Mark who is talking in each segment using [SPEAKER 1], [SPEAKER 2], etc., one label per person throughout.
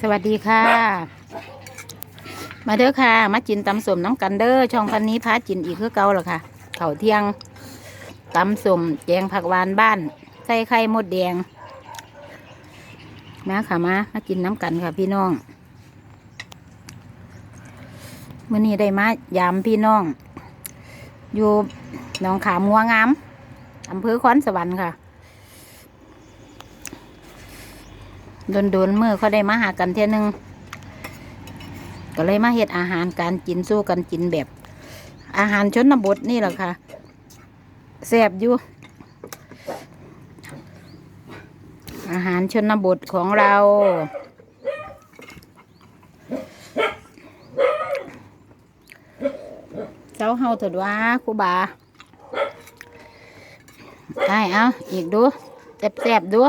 [SPEAKER 1] สวัสดีค่ะ มาเด้อค่ะ มาจินตำสมน้ำกันเด้อช่องพันนี้พาจินอีกคือเก่าหรอค่ะเข่าเที่ยงตำสมแกงผักหวานบ้าน ใส่ไข่มดแดงมาค่ะมามากินน้ำกันค่ะพี่น้องเมื่อนี้ได้มายามพี่น้อง อยู่หนองขามงัวงามอำเภอคอนสวรรค์ค่ะ โดนโดนๆมือเขาได้มาหากันเท่ยนึงก็เลยมาเฮ็ดอาหารการกินสู้กันกินแบบ อาหารชนบทนี่แหละค่ะแซ่บอยู่ อาหารชนบทของเราเจ้าเฮาถิดว่าครูบาได้เอาอีกดูแซ่บๆดู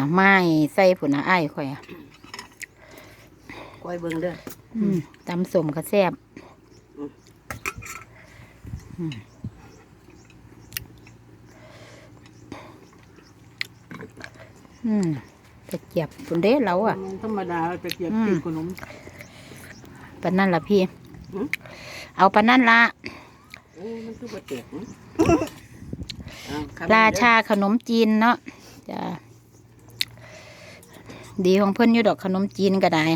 [SPEAKER 1] น้ำไม้ใส่ผุนอ้ายข่อยอะ
[SPEAKER 2] ก้อยเบิ่งเด้อ
[SPEAKER 1] อืมตำสมกระแซบอืมอืมตะเกียบผุนเด้เราอะ
[SPEAKER 2] มันธรรมดาไปเกียบ
[SPEAKER 1] อืม
[SPEAKER 2] กินขนม
[SPEAKER 1] ปานนั่นละพี่
[SPEAKER 2] หืม
[SPEAKER 1] เอาปานนั่นละ
[SPEAKER 2] โอ้มันคือบ่แตกหึอ้าวคำ
[SPEAKER 1] รา
[SPEAKER 2] นี้เด้อ
[SPEAKER 1] ชาขนมจีนเนาะจ้ะ ดีของเพิ่อนอยู่ดอกขนมจีนก็ได้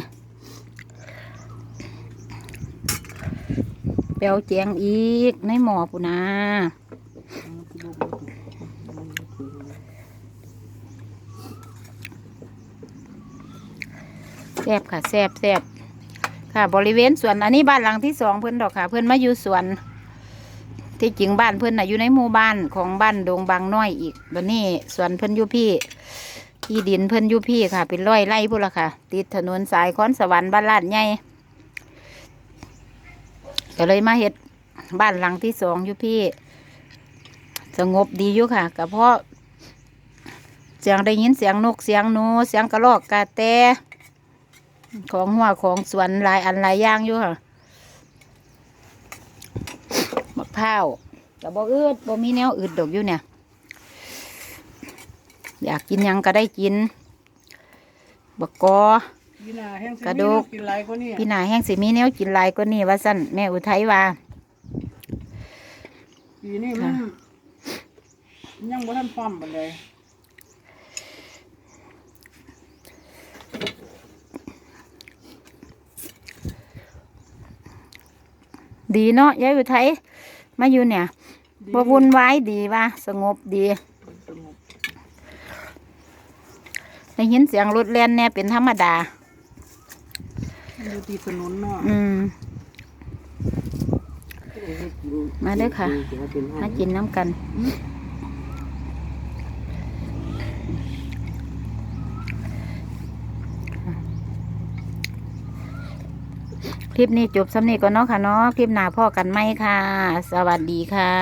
[SPEAKER 1] เปียวแจงอีก ในหม้อปุนาแซบค่ะแซบแซบค่ะ บริเวณสวนอันนี้บ้านหลังที่สองเพื่อนดอกค่ะ เพื่อนมาอยู่สวน ที่จริงบ้านเพื่อนน่ะอยู่ในหมู่บ้านของบ้านดงบางน้อยอีกบันนี้สวนเพื่อนอยู่พี่ ที่ดินเพื่นยู่พี่ค่ะ เป็นร้อยไร่พุ่นละค่ะ ติดถนนสายคอนสวรรค์บ้านลาดใหญ่ก็เลยมาเฮ็ดบ้านหลังที่สองยู่พี่ สงบดีอยู่ค่ะก็เพราะเสียงได้ยินเสียงนกเสียงหนูเสียงกระรอกกาแตของหัวของสวนหลายอันหลายอย่างอยู่ค่ะมะพร้าวกับบ่อืดบ่มีแนวอืดดอกอยู่เนี่ย อยากกินหยังก็ได้กินบกกอ
[SPEAKER 2] พี่นาแห้งสิ
[SPEAKER 1] กระดูก
[SPEAKER 2] มีกินหลายกว่านี้
[SPEAKER 1] พี่นาแห้งสิมีแนวกินหลายก็นี่ว่าสั่นแม่อุทัยว่า
[SPEAKER 2] ปีนี้มันยังบ่ทันพร้อมปานใด
[SPEAKER 1] ดีเนาะยายอุทัยมาอยู่เนี่ยบ่วุ่นวายดีว่าสงบดี
[SPEAKER 2] สงบ
[SPEAKER 1] ได้ยินเสียงรถแล่นเนี่ยเป็นธรรมดา
[SPEAKER 2] มันอยู่ที่ถนนเนาะ
[SPEAKER 1] อืม มาเด้อค่ะ มากินน้ำกันคลิปนี้จบสำเนีก่อนเนาะค่ะเนาะคลิปหน้าพ่อกันไหมค่ะ สวัสดีค่ะ